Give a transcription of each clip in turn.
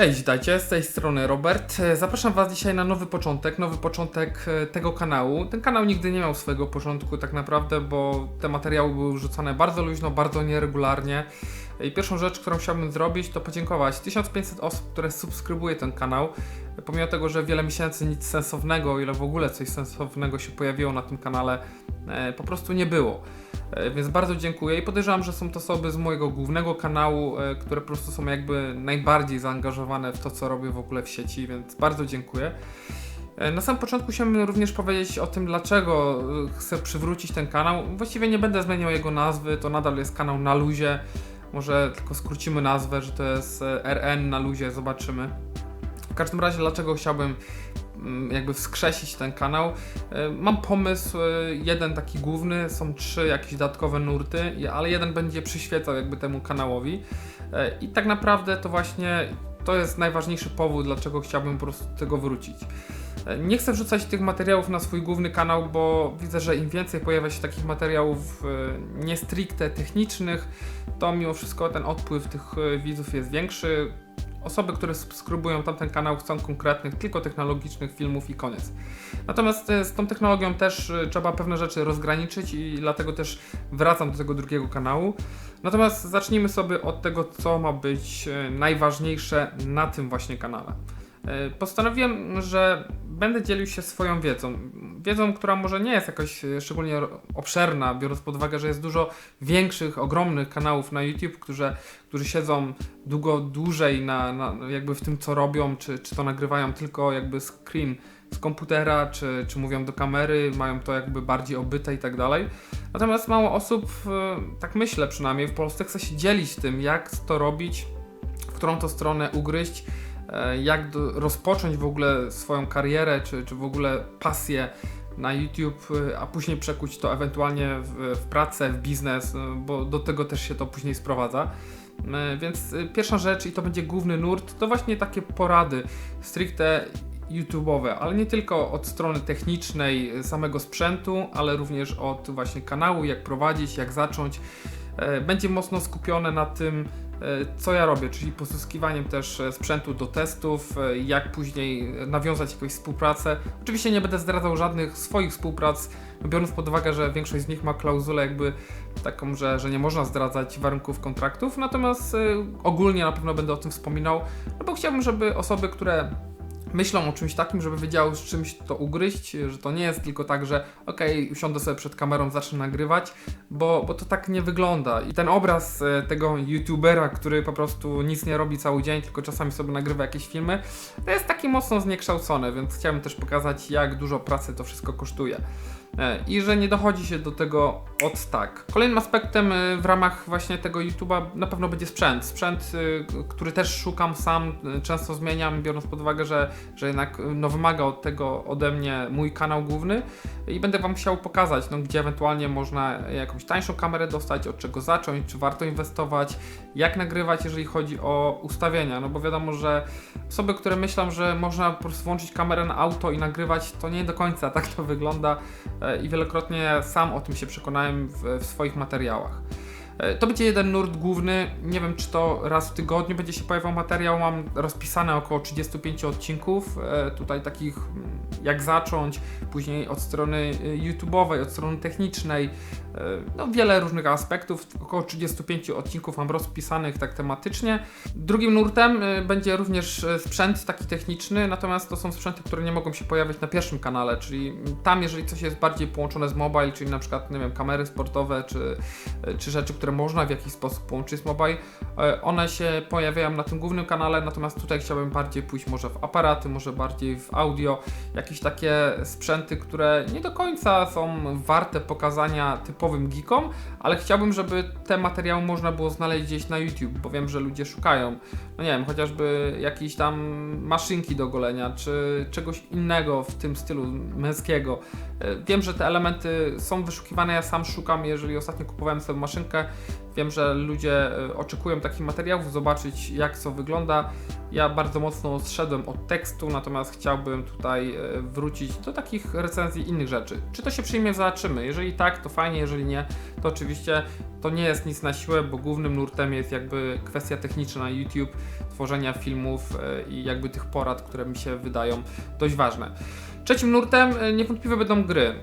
Cześć, witajcie, z tej strony Robert. E, Zapraszam Was dzisiaj na nowy początek, nowy początek e, tego kanału. Ten kanał nigdy nie miał swojego początku tak naprawdę, bo te materiały były wrzucane bardzo luźno, bardzo nieregularnie. I pierwszą rzecz, którą chciałbym zrobić, to podziękować 1500 osób, które subskrybuje ten kanał. Pomimo tego, że wiele miesięcy nic sensownego, o ile w ogóle coś sensownego się pojawiło na tym kanale, e, po prostu nie było. E, Więc bardzo dziękuję i podejrzewam, że są to osoby z mojego głównego kanału, e, które po prostu są jakby najbardziej zaangażowane w to, co robię w ogóle w sieci, więc bardzo dziękuję. Na samym początku chciałbym również powiedzieć o tym, dlaczego chcę przywrócić ten kanał. Właściwie nie będę zmieniał jego nazwy, to nadal jest kanał na luzie. Może tylko skrócimy nazwę, że to jest e, RN na luzie, zobaczymy. W każdym razie, dlaczego chciałbym mm, jakby wskrzesić ten kanał. E, Mam pomysł, e, jeden taki główny, są trzy jakieś dodatkowe nurty, ale jeden będzie przyświecał jakby temu kanałowi. I tak naprawdę to właśnie to jest najważniejszy powód, dlaczego chciałbym po prostu do tego wrócić. Nie chcę wrzucać tych materiałów na swój główny kanał, bo widzę, że im więcej pojawia się takich materiałów e, nie stricte technicznych, to mimo wszystko ten odpływ tych e, widzów jest większy. Osoby, które subskrybują tamten kanał chcą konkretnych, tylko technologicznych filmów i koniec. Natomiast e, z tą technologią też trzeba pewne rzeczy rozgraniczyć i dlatego też wracam do tego drugiego kanału. Natomiast zacznijmy sobie od tego, co ma być najważniejsze na tym właśnie kanale. Postanowiłem, że będę dzielił się swoją wiedzą. Wiedzą, która może nie jest jakoś e, szczególnie obszerna, biorąc pod uwagę, że jest dużo większych, ogromnych kanałów na YouTube, którzy, którzy siedzą długo dłużej na, na, jakby w tym, co robią, czy, czy to nagrywają tylko jakby screen z komputera, czy, czy mówią do kamery, mają to jakby bardziej obyte i tak dalej. Natomiast mało osób, e, tak myślę przynajmniej w Polsce, chce się dzielić tym, jak to robić, w którą to stronę ugryźć, jak do, rozpocząć w ogóle swoją karierę, czy, czy w ogóle pasję na YouTube, e, a później przekuć to ewentualnie w, w pracę, w biznes, e, bo do tego też się to później sprowadza. E, Więc e, pierwsza rzecz, i to będzie główny nurt, to właśnie takie porady stricte YouTube'owe, ale nie tylko od strony technicznej e, samego sprzętu, ale również od właśnie kanału, jak prowadzić, jak zacząć. E, Będzie mocno skupione na tym, e, co ja robię, czyli pozyskiwaniem też e, sprzętu do testów, e, jak później nawiązać jakąś współpracę. Oczywiście nie będę zdradzał żadnych swoich współprac, biorąc pod uwagę, że większość z nich ma klauzulę jakby taką, że, że nie można zdradzać warunków kontraktów, natomiast e, ogólnie na pewno będę o tym wspominał, no bo chciałbym, żeby osoby, które myślą o czymś takim, żeby wiedziały z czymś to ugryźć, że to nie jest tylko tak, że okej, usiądę sobie przed kamerą, zacznę nagrywać, bo, bo to tak nie wygląda. I ten obraz e, tego youtubera, który po prostu nic nie robi cały dzień, tylko czasami sobie nagrywa jakieś filmy, to jest taki mocno zniekształcony, więc chciałem też pokazać, jak dużo pracy to wszystko kosztuje. E, I że nie dochodzi się do tego od tak. Kolejnym aspektem e, w ramach właśnie tego YouTube'a na pewno będzie sprzęt. Sprzęt, e, który też szukam sam, często zmieniam, biorąc pod uwagę, że, że jednak no, wymaga od tego ode mnie mój kanał główny i będę Wam chciał pokazać, no, gdzie ewentualnie można jakąś tańszą kamerę dostać, od czego zacząć, czy warto inwestować, jak nagrywać, jeżeli chodzi o ustawienia, no bo wiadomo, że osoby, które myślą, że można po prostu włączyć kamerę na auto i nagrywać, to nie do końca tak to wygląda i wielokrotnie sam o tym się przekonałem w, w swoich materiałach. E, To będzie jeden nurt główny. Nie wiem, czy to raz w tygodniu będzie się pojawiał materiał. Mam rozpisane około 35 odcinków. e, Tutaj takich mm, jak zacząć, później od strony YouTube'owej, od strony technicznej. E, No, wiele różnych aspektów. Około 35 odcinków mam rozpisanych tak tematycznie. Drugim nurtem y, będzie również y, sprzęt taki techniczny, natomiast to są sprzęty, które nie mogą się pojawiać na pierwszym kanale, czyli tam, jeżeli coś jest bardziej połączone z mobile, czyli na przykład, nie wiem, kamery sportowe, czy, czy rzeczy, które można w jakiś sposób połączyć z mobile, one się pojawiają na tym głównym kanale, natomiast tutaj chciałbym bardziej pójść może w aparaty, może bardziej w audio, jakieś takie sprzęty, które nie do końca są warte pokazania geekom, ale chciałbym, żeby te materiały można było znaleźć gdzieś na YouTube, bo wiem, że ludzie szukają. No nie wiem, chociażby jakieś tam maszynki do golenia, czy czegoś innego w tym stylu męskiego. E, Wiem, że te elementy są wyszukiwane, ja sam szukam, jeżeli ostatnio kupowałem sobie maszynkę, Wiem, że ludzie e, oczekują takich materiałów, zobaczyć jak co wygląda. Ja bardzo mocno zszedłem od tekstu, natomiast chciałbym tutaj e, wrócić do takich recenzji innych rzeczy. Czy to się przyjmie, zobaczymy. Jeżeli tak, to fajnie, jeżeli nie, to oczywiście to nie jest nic na siłę, bo głównym nurtem jest jakby kwestia techniczna na YouTube, tworzenia filmów e, i jakby tych porad, które mi się wydają dość ważne. Trzecim nurtem niewątpliwie będą gry.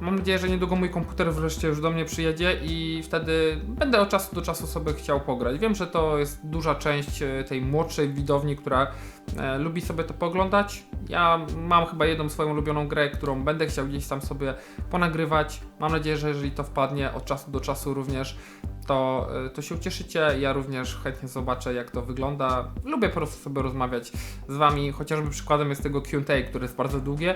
Mam nadzieję, że niedługo mój komputer wreszcie już do mnie przyjedzie i wtedy będę od czasu do czasu sobie chciał pograć. Wiem, że to jest duża część e, tej młodszej widowni, która e, lubi sobie to poglądać. Ja mam chyba jedną swoją ulubioną grę, którą będę chciał gdzieś tam sobie ponagrywać. Mam nadzieję, że jeżeli to wpadnie od czasu do czasu również, to, e, to się ucieszycie. Ja również chętnie zobaczę, jak to wygląda. Lubię po prostu sobie rozmawiać z Wami. Chociażby przykładem jest tego QA, które jest bardzo długie.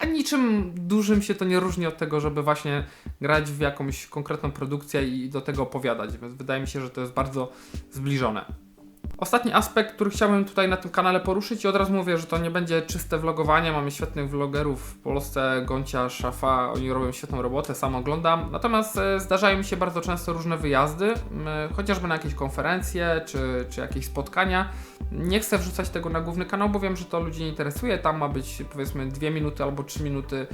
A niczym dużym się to nie różni od tego, żeby właśnie grać w jakąś konkretną produkcję i do tego opowiadać, więc wydaje mi się, że to jest bardzo zbliżone. Ostatni aspekt, który chciałbym tutaj na tym kanale poruszyć i od razu mówię, że to nie będzie czyste vlogowanie, mamy świetnych vlogerów w Polsce, Goncia, Szafa, oni robią świetną robotę, sam oglądam. Natomiast e, zdarzają mi się bardzo często różne wyjazdy, m, chociażby na jakieś konferencje czy, czy jakieś spotkania. Nie chcę wrzucać tego na główny kanał, bo wiem, że to ludzi nie interesuje. Tam ma być powiedzmy 2 minuty albo 3 minuty e,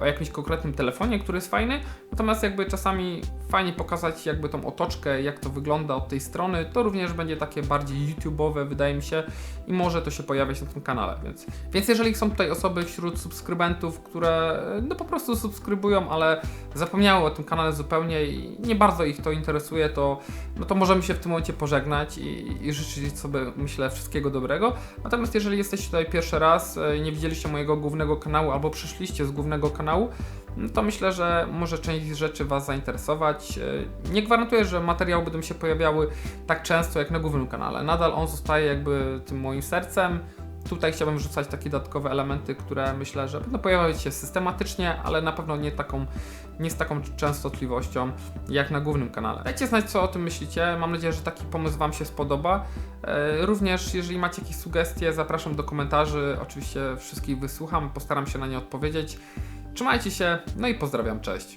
o jakimś konkretnym telefonie, który jest fajny. Natomiast jakby czasami fajnie pokazać jakby tą otoczkę, jak to wygląda od tej strony, to również będzie takie bardziej YouTube'owe, wydaje mi się, i może to się pojawiać na tym kanale, więc, więc jeżeli są tutaj osoby wśród subskrybentów, które e, no po prostu subskrybują, ale zapomniały o tym kanale zupełnie i nie bardzo ich to interesuje, to, no to możemy się w tym momencie pożegnać i, i życzyć sobie, myślę, wszystkiego dobrego. Natomiast jeżeli jesteście tutaj pierwszy raz e, nie widzieliście mojego głównego kanału albo przyszliście z głównego kanału, no to myślę, że może część rzeczy Was zainteresować. E, Nie gwarantuję, że materiały będą się pojawiały tak często jak na głównym kanale. Nadal on zostaje jakby tym moim sercem. Tutaj chciałbym rzucać takie dodatkowe elementy, które myślę, że będą pojawiać się systematycznie, ale na pewno nie, taką, nie z taką częstotliwością jak na głównym kanale. Dajcie znać, co o tym myślicie. Mam nadzieję, że taki pomysł Wam się spodoba. E, Również, jeżeli macie jakieś sugestie, zapraszam do komentarzy. Oczywiście wszystkich wysłucham, postaram się na nie odpowiedzieć. Trzymajcie się, no i pozdrawiam, cześć.